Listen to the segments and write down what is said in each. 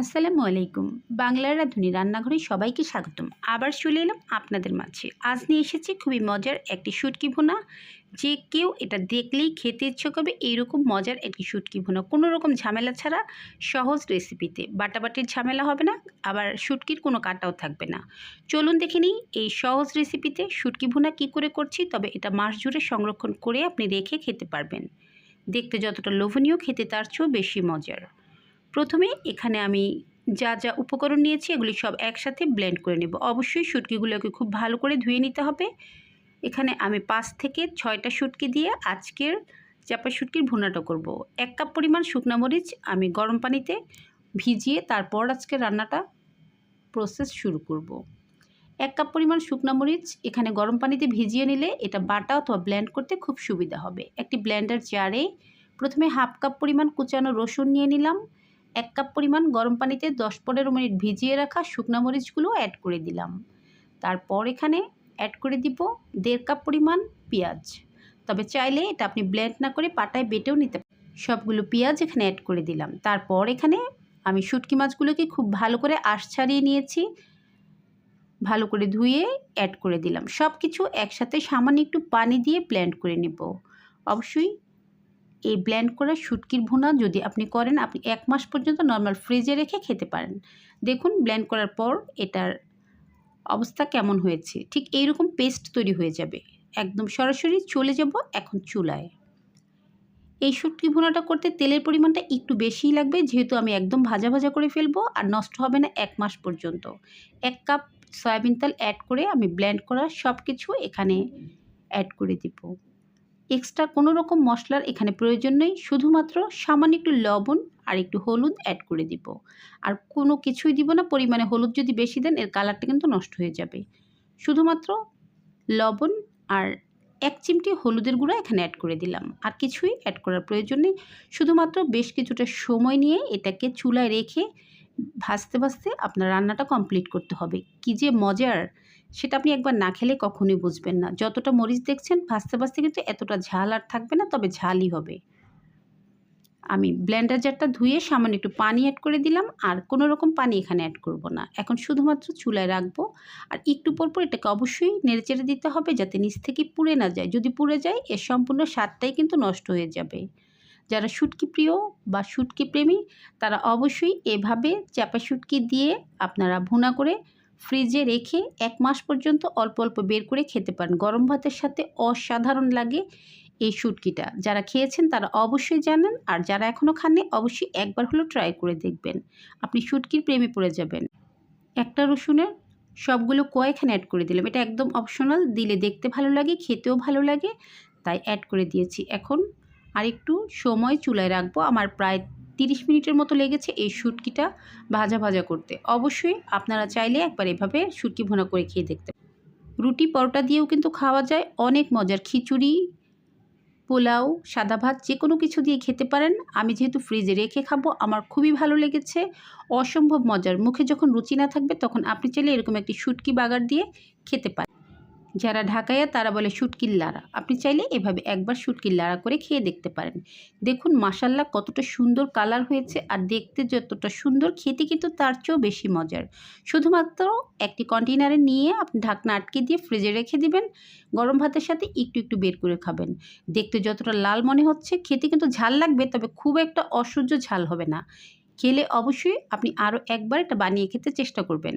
আসসালামু আলাইকুম। বাংলার রাঁধুনি রান্নাঘরে সবাইকে স্বাগতম। আবার চলে এলাম আপনাদের মাঝে। আজ নিয়ে এসেছি খুবই মজার একটি শুটকি ভুনা। যে কেউ এটা দেখলেই খেতে ইচ্ছে করবে এইরকম মজার একটি শুটকি ভুনা। কোনো রকম ঝামেলা ছাড়া সহজ রেসিপিতে। বাটাবাটির ঝামেলা হবে না, আবার শুটকির কোনো কাটাও থাকবে না। চলুন দেখে নিই এই সহজ রেসিপিতে শুটকি ভুনা কী করে করছি, তবে এটা মাস জুড়ে সংরক্ষণ করে আপনি রেখে খেতে পারবেন। দেখতে যতটা লোভনীয়, খেতে তার চেয়েও বেশি মজার। প্রথমে এখানে আমি যা যা উপকরণ নিয়েছি, এগুলি সব একসাথে ব্লেন্ড করে নেব অবশ্যই শুটকিগুলোকে খুব ভালো করে ধুয়ে নিতে হবে এখানে আমি পাঁচ থেকে ছয়টা শুটকি দিয়ে আজকের চাপা শুটকির ভুনাটা করব। এক কাপ পরিমাণ শুকনো মরিচ আমি গরম পানিতে ভিজিয়ে তারপর আজকে রান্নাটা প্রসেস শুরু করব। এক কাপ পরিমাণ শুকনো মরিচ এখানে গরম পানিতে ভিজিয়ে নিলে এটা বাটা অথবা ব্লেন্ড করতে খুব সুবিধা হবে একটি ব্লেন্ডার জারে প্রথমে হাফ কাপ পরিমাণ কুচানো রসুন নিয়ে নিলাম এক কাপ পরিমাণ গরম পানিতে দশ পনেরো মিনিট ভিজিয়ে রাখা শুকনো মরিচগুলো অ্যাড করে দিলাম। তারপর এখানে অ্যাড করে দিব দেড় কাপ পরিমাণ পেঁয়াজ। তবে চাইলে এটা আপনি ব্লেন্ড না করে পাটায় বেটেও নিতে সবগুলো পেঁয়াজ এখানে অ্যাড করে দিলাম। তারপর এখানে আমি শুটকি মাছগুলোকে খুব ভালো করে আশ ছাড়িয়ে নিয়েছি। ভালো করে ধুয়ে অ্যাড করে দিলাম। সব কিছু একসাথে সামান্য একটু পানি দিয়ে ব্লেন্ড করে নেব। অবশ্যই এই ব্ল্যান্ড করা শুটকির ভুনা যদি আপনি করেন, আপনি এক মাস পর্যন্ত নর্মাল ফ্রিজে রেখে খেতে পারেন। দেখুন ব্ল্যান্ড করার পর এটার অবস্থা কেমন হয়েছে। ঠিক এইরকম পেস্ট তৈরি হয়ে যাবে। একদম সরাসরি চলে যাব এখন চুলায়। এই শুটকি ভুনাটা করতে তেলের পরিমাণটা একটু বেশিই লাগবে, যেহেতু আমি একদম ভাজা ভাজা করে ফেলব আর নষ্ট হবে না এক মাস পর্যন্ত। এক কাপ সয়াবিন তেল অ্যাড করে আমি ব্ল্যান্ড করা সব কিছু এখানে অ্যাড করে দিব। এক্সট্রা কোনো রকম মশলার এখানে প্রয়োজন নেই। শুধুমাত্র সামান্য একটু লবণ আর একটু হলুদ অ্যাড করে দিব। আর কোনো কিছুই দিব না, পরিমাণে হলুদ যদি বেশি দেন, এর কালারটা কিন্তু নষ্ট হয়ে যাবে। শুধুমাত্র লবণ আর এক চিমটি হলুদের গুঁড়া এখানে অ্যাড করে দিলাম। আর কিছুই অ্যাড করার প্রয়োজন নেই। শুধুমাত্র বেশ কিছুটা সময় নিয়ে এটাকে চুলায় রেখে ভাজতে ভাজতে আপনার রান্নাটা কমপ্লিট করতে হবে। কি যে মজার, সেটা আপনি একবার না খেলে কখনোই বুঝবেন না। যতটা মরিচ দেখছেন, ভাজতে ভাজতে কিন্তু এতটা ঝাল আর থাকবে না, তবে ঝালই হবে। আমি ব্লেন্ডার জারটা ধুয়ে সামান্য একটু পানি অ্যাড করে দিলাম, আর কোনো রকম পানি এখানে অ্যাড করব না। এখন শুধুমাত্র চুলায় রাখব, আর একটু পর পর এটাকে অবশ্যই নেড়েচেড়ে দিতে হবে যাতে নিচ থেকে পুড়ে না যায়। যদি পুড়ে যায়, এর সম্পূর্ণ স্বাদটাই কিন্তু নষ্ট হয়ে যাবে। যারা শুটকি প্রিয় বা শুটকি প্রেমী, তারা অবশ্যই এভাবে চাপা শুটকি দিয়ে আপনারা ভুনা করে ফ্রিজে রেখে এক মাস পর্যন্ত অল্প অল্প বের করে খেতে পারেন। গরম ভাতের সাথে অসাধারণ লাগে এই শুটকিটা যারা খেয়েছেন তারা অবশ্যই জানেন আর যারা এখনও খাননি, অবশ্যই একবার হলেও ট্রাই করে দেখবেন। আপনি শুটকির প্রেমে পড়ে যাবেন। একটা রসুনের সবগুলো কয়েকখানে অ্যাড করে দিলাম। এটা একদম অপশনাল দিলে দেখতে ভালো লাগে, খেতেও ভালো লাগে, তাই অ্যাড করে দিয়েছি। এখন আর একটু সময় চুলায় রাখব। আমার প্রায় তিরিশ মিনিটের মতো লেগেছে এই শুটকিটা ভাজা ভাজা করতে। অবশ্যই আপনারা চাইলে একবার এভাবে শুটকি ভোনা করে খেয়ে দেখতে রুটি পরোটা দিয়েও কিন্তু খাওয়া যায়। অনেক মজার। খিচুড়ি, পোলাও, সাদা ভাত যে কোনো কিছু দিয়ে খেতে পারেন। আমি যেহেতু ফ্রিজে রেখে খাব, আমার খুবই ভালো লেগেছে। অসম্ভব মজার। মুখে যখন রুচি না থাকবে, তখন আপনি চাইলে এরকম একটি শুটকি বাগার দিয়ে খেতে পারেন। যারা ঢাকাইয়া, তারা বলে শুটকির লাড়া। আপনি চাইলে এভাবে একবার শুটকির লাড়া করে খেয়ে দেখতে পারেন। দেখুন মাসাল্লা কতটা সুন্দর কালার হয়েছে আর দেখতে যতটা সুন্দর, খেতে কিন্তু তার চেয়েও বেশি মজার। শুধুমাত্র একটি কন্টেনারে নিয়ে আপনি ঢাকনা আটকে দিয়ে ফ্রিজে রেখে দিবেন, গরম ভাতের সাথে একটু একটু বের করে খাবেন। দেখতে যতটা লাল মনে হচ্ছে, খেতে কিন্তু ঝাল লাগবে, তবে খুব একটা অসহ্য ঝাল হবে না। খেলে অবশ্যই আপনি আরও একবার এটা বানিয়ে খেতে চেষ্টা করবেন।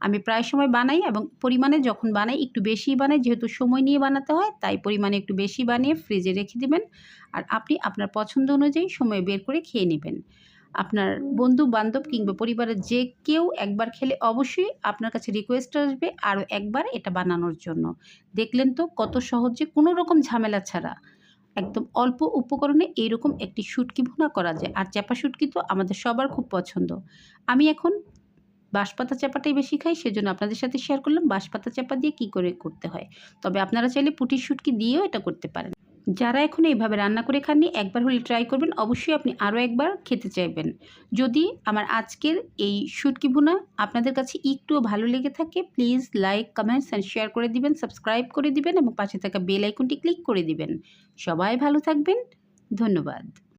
আমি প্রায় সময় বানাই এবং পরিমাণে যখন বানাই একটু বেশি বানাই, যেহেতু সময় নিয়ে বানাতে হয়, তাই পরিমাণে একটু বেশি বানিয়ে ফ্রিজে রেখে দেবেন। আর আপনি আপনার পছন্দ অনুযায়ী সময় বের করে খেয়ে নেবেন। আপনার বন্ধু বান্ধব কিংবা পরিবারের যে কেউ একবার খেলে অবশ্যই আপনার কাছে রিকোয়েস্ট আসবে আরও একবার এটা বানানোর জন্য। দেখলেন তো কত সহজে, কোনো রকম ঝামেলা ছাড়া। একদম অল্প উপকরণে এইরকম একটি শুটকি ভুনা করা যায়। আর চাপা শুটকি তো আমাদের সবার খুব পছন্দ। আমি এখন বাঁশপাতা চাপাটাই বেশি খাই, সেজন্য আপনাদের সাথে শেয়ার করলাম বাঁশপাতা চাপা দিয়ে কি করে করতে হয়। তবে আপনারা চাইলে পুটির শুটকি দিয়েও এটা করতে পারেন। যারা এখন এইভাবে রান্না করে খাননি, একবার হলে ট্রাই করবেন। অবশ্যই আপনি আরও একবার খেতে চাইবেন। যদি আমার আজকের এই শুটকি ভুনা আপনাদের কাছে একটুও ভালো লেগে থাকে please like comments and share করে দিবেন সাবস্ক্রাইব করে দিবেন এবং পাশে থাকা বেল আইকনটি ক্লিক করে দিবেন। সবাই ভালো থাকবেন। ধন্যবাদ।